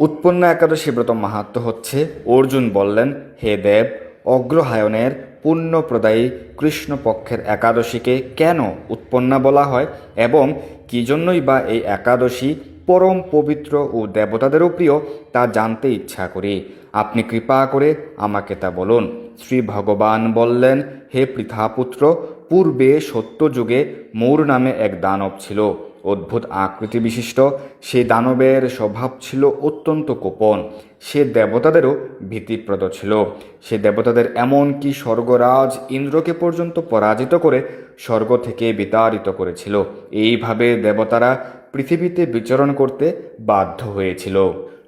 উৎপন্ন একাদশী ব্রত মাহাত্ম হচ্ছে, অর্জুন বললেন, হে দেব, অগ্রহায়ণের পুণ্যপ্রদায়ী কৃষ্ণপক্ষের একাদশীকে কেন উৎপন্না বলা হয় এবং কী জন্যই বা এই একাদশী পরম পবিত্র ও দেবতাদেরও প্রিয় তা জানতে ইচ্ছা করি। আপনি কৃপা করে আমাকে তা বলুন। শ্রী ভগবান বললেন, হে পৃথাপুত্র, পূর্বে সত্যযুগে মৌর নামে এক দানব ছিল। অদ্ভুত আকৃতি বিশিষ্ট সে দানবের স্বভাব ছিল অত্যন্ত কোপন সে দেবতাদেরও ভীতিপ্রদ ছিল। সে দেবতাদের এমনকি স্বর্গরাজ ইন্দ্রকে পর্যন্ত পরাজিত করে স্বর্গ থেকে বিতাড়িত করেছিল। এইভাবে দেবতারা পৃথিবীতে বিচরণ করতে বাধ্য হয়েছিল।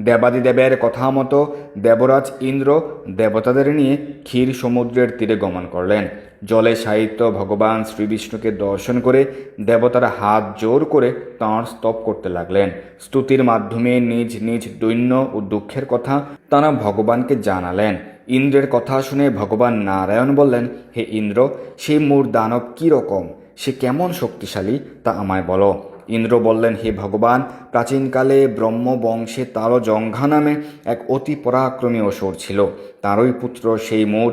দেবাদিদেবের কথা মতো দেবরাজ ইন্দ্র দেবতাদের নিয়ে ক্ষীর সমুদ্রের তীরে গমন করলেন। জলে সাহিত্য ভগবান শ্রীবিষ্ণুকে দর্শন করে দেবতারা হাত জোর করে তাঁর স্তব করতে লাগলেন। স্তুতির মাধ্যমে নিজ নিজ দৈন্য ও দুঃখের কথা তাঁরা ভগবানকে জানালেন। ইন্দ্রের কথা শুনে ভগবান নারায়ণ বললেন, হে ইন্দ্র সেই মূর দানব কী রকম সে কেমন শক্তিশালী? তা আমায় বলো। ইন্দ্র বললেন, হে ভগবান, প্রাচীনকালে ব্রহ্মবংশে তারও জঙ্ঘা নামে এক অতি পরাক্রমী অসুর ছিল। তারই পুত্র সেই মোর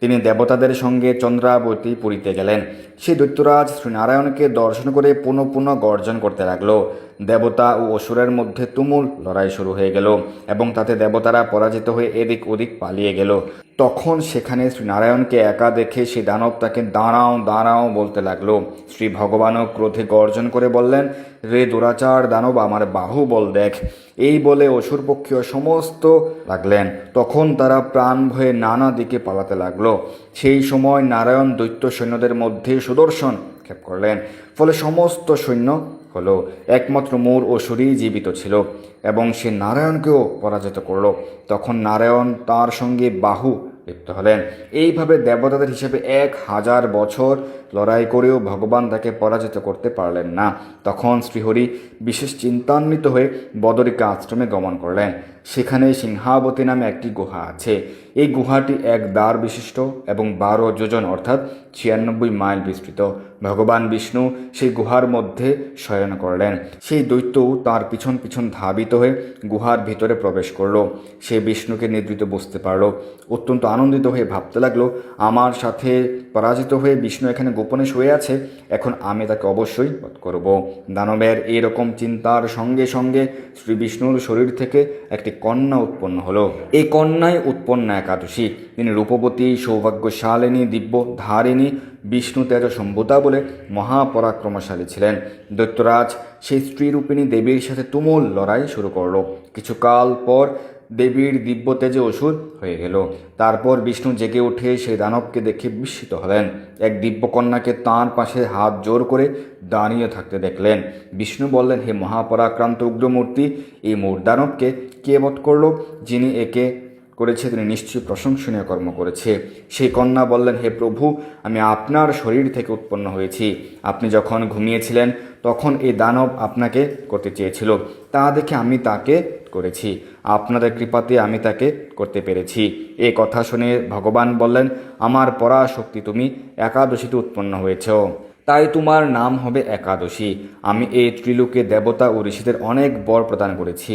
তিনি দেবতাদের সঙ্গে চন্দ্রাবতী পুরীতে গেলেন। সেই দৈত্যরাজ শ্রীনারায়ণকে দর্শন করে পুনঃ পুনঃ গর্জন করতে লাগল। দেবতা ও অসুরের মধ্যে তুমুল লড়াই শুরু হয়ে গেল এবং তাতে দেবতারা পরাজিত হয়ে এদিক ওদিক পালিয়ে গেল। তখন সেখানে শ্রীনারায়ণকে একা দেখে সেই দানব তাকে দাঁড়াও দাঁড়াও বলতে লাগল। শ্রী ভগবানও ক্রোধে গর্জন করে বললেন, রে দুরাচার দানব, আমার বাহু বল দেখ। এই বলে অসুরপক্ষীয় সমস্ত লাগলেন। তখন তারা প্রাণ ভয়ে নানা দিকে পালাতে লাগল। সেই সময় নারায়ণ দৈত্য সৈন্যদের মধ্যে সুদর্শন ক্ষেপ করলেন। ফলে সমস্ত সৈন্য হলো। একমাত্র মোর অসুরই জীবিত ছিল এবং সে নারায়ণকেও পরাজিত করল। তখন নারায়ণ তার সঙ্গে বাহু লিপ্ত হলেন। এইভাবে দেবতাদের হিসেবে এক হাজার বছর লড়াই করেও ভগবান তাকে পরাজিত করতে পারলেন না। তখন শ্রীহরি বিশেষ চিন্তান্বিত হয়ে বদরিকা আশ্রমে গমন করলেন। সেখানে সিংহাবতী নামে একটি গুহা আছে। এই গুহাটি এক দ্বার বিশিষ্ট এবং বারো যোজন অর্থাৎ ছিয়ানব্বই মাইল বিস্তৃত। ভগবান বিষ্ণু সেই গুহার মধ্যে শয়ন করলেন। সেই দৈত্যও তার পিছন পিছন ধাবিত হয়ে গুহার ভিতরে প্রবেশ করল। সে বিষ্ণুকে নিদ্রিত বুঝতে পারল। অত্যন্ত আনন্দিত হয়ে ভাবতে লাগল, আমার সাথে পরাজিত হয়ে বিষ্ণু এখানে গোপনে শুয়ে আছে, এখন আমি তাকে অবশ্যই বধ করব। দানবের এরকম চিন্তার সঙ্গে সঙ্গে শ্রী বিষ্ণুর শরীর থেকে একটি কন্যা উৎপন্ন হলো। এই কন্যায় উৎপন্ন একাদশী। তিনি রূপবতী, সৌভাগ্যশালিনী দিব্য ধারিণী বিষ্ণু তেজ সম্ভূতা বলে মহাপরাক্রমশালী ছিলেন। দৈত্যরাজ সেই স্ত্রীরূপিণী দেবীর সাথে তুমুল লড়াই শুরু করল। কিছুকাল পর দেবীর দিব্য তেজে অসুর হয়ে গেল। তারপর বিষ্ণু জেগে উঠে সেই দানবকে দেখে বিস্মিত হলেন। এক দিব্যকন্যাকে তাঁর পাশে হাত জোর করে দাঁড়িয়ে থাকতে দেখলেন। বিষ্ণু বললেন, হে মহাপরাক্রান্ত উগ্রমূর্তি, এই মূর্দানবকে কে বধ করল? যিনি একে করেছে তিনি নিশ্চয়ই প্রশংসনীয় কর্ম করেছে। সেই কন্যা বললেন, হে প্রভু, আমি আপনার শরীর থেকে উৎপন্ন হয়েছি। আপনি যখন ঘুমিয়েছিলেন, তখন এই দানব আপনাকে করতে চেয়েছিল। তা দেখে আমি তাকে করেছি। আপনাদের কৃপাতে আমি তাকে করতে পেরেছি। এ কথা শুনে ভগবান বললেন, আমার পরাশক্তি তুমি একাদশীতে উৎপন্ন হয়েছ। তাই তোমার নাম হবে একাদশী। আমি এই ত্রিলোকে দেবতা ও ঋষিদের অনেক বর প্রদান করেছি।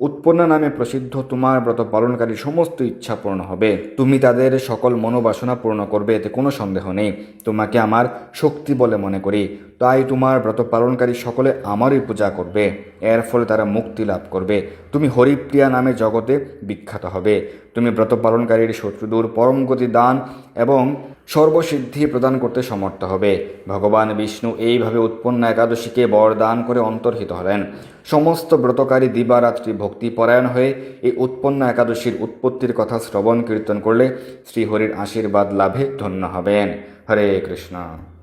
উৎপন্না নামে প্রসিদ্ধ তোমার ব্রত পালনকারী সমস্ত ইচ্ছা পূর্ণ হবে। তুমি তাদের সকল মনোবাসনা পূর্ণ করবে, এতে কোনো সন্দেহ নেই। তোমাকে আমার শক্তি বলে মনে করি। তাই তোমার ব্রত পালনকারী সকলে আমারই পূজা করবে। এর ফলে তারা মুক্তি লাভ করবে। তুমি হরিপ্রিয়া নামে জগতে বিখ্যাত হবে। তুমি ব্রত পালনকারীর শত্রুদূর পরম গতি দান এবং সর্বসিদ্ধি প্রদান করতে সমর্থ হবে। ভগবান বিষ্ণু এইভাবে উৎপন্ন একাদশীকে বরদান করে অন্তর্হিত হলেন। সমস্ত ব্রতকারী দিবারাত্রি ভক্তিপরায়ণ হয়ে এই উৎপন্ন একাদশীর উৎপত্তির কথা শ্রবণ কীর্তন করলে শ্রীহরির আশীর্বাদ লাভে ধন্য হবেন। হরে কৃষ্ণ।